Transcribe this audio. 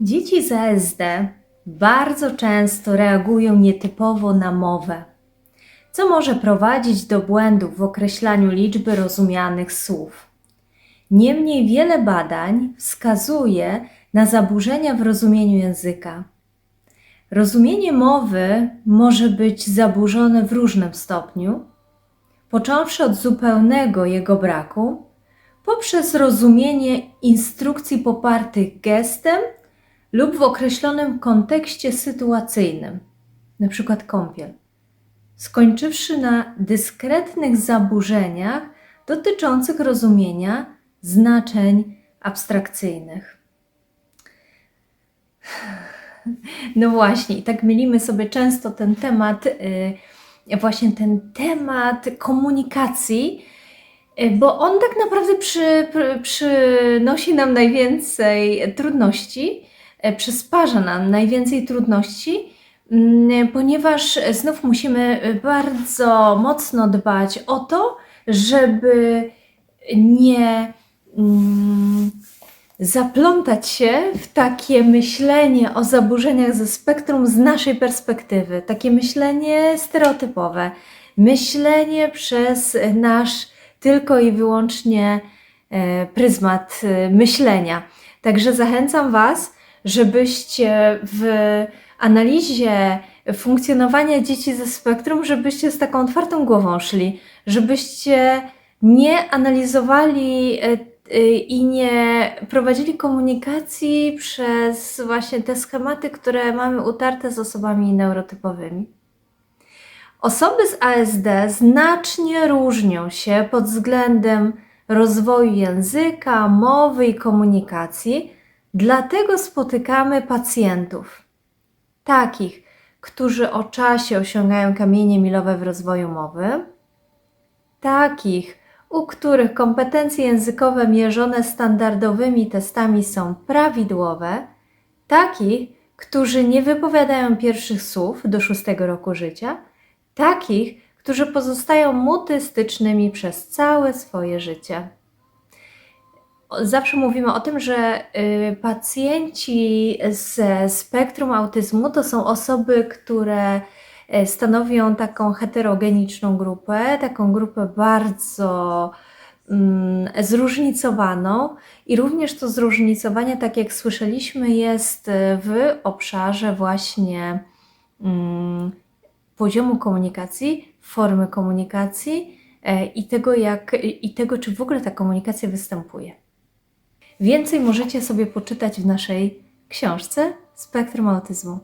Dzieci z ASD bardzo często reagują nietypowo na mowę, co może prowadzić do błędów w określaniu liczby rozumianych słów. Niemniej wiele badań wskazuje na zaburzenia w rozumieniu języka. Rozumienie mowy może być zaburzone w różnym stopniu, począwszy od zupełnego jego braku, poprzez rozumienie instrukcji popartych gestem lub w określonym kontekście sytuacyjnym, np. kąpiel, skończywszy na dyskretnych zaburzeniach dotyczących rozumienia znaczeń abstrakcyjnych. No właśnie, i tak mylimy sobie często ten temat, y, właśnie ten temat komunikacji, y, bo on tak naprawdę przy, pr- przynosi nam najwięcej trudności, przysparza nam najwięcej trudności, mm, ponieważ znów musimy y, bardzo mocno dbać o to, żeby nie mm, zaplątać się w takie myślenie o zaburzeniach ze spektrum z naszej perspektywy, takie myślenie stereotypowe, myślenie przez nasz tylko i wyłącznie e, pryzmat e, myślenia. Także zachęcam Was, żebyście w analizie funkcjonowania dzieci ze spektrum, żebyście z taką otwartą głową szli, żebyście nie analizowali e, y, i nie prowadzili komunikacji przez właśnie te schematy, które mamy utarte z osobami neurotypowymi. Osoby z ASD znacznie różnią się pod względem rozwoju języka, mowy i komunikacji, dlatego spotykamy pacjentów takich, którzy o czasie osiągają kamienie milowe w rozwoju mowy, takich, u których kompetencje językowe mierzone standardowymi testami są prawidłowe, takich, którzy nie wypowiadają pierwszych słów do szóstego roku życia, takich, którzy pozostają mutystycznymi przez całe swoje życie. Zawsze mówimy o tym, że y, pacjenci ze spektrum autyzmu to są osoby, które e, stanowią taką heterogeniczną grupę, taką grupę bardzo mm, zróżnicowaną i również to zróżnicowanie, tak jak słyszeliśmy, jest w obszarze właśnie mm, poziomu komunikacji, formy komunikacji e, i tego, jak, i tego, czy w ogóle ta komunikacja występuje. Więcej możecie sobie poczytać w naszej książce Spektrum Autyzmu.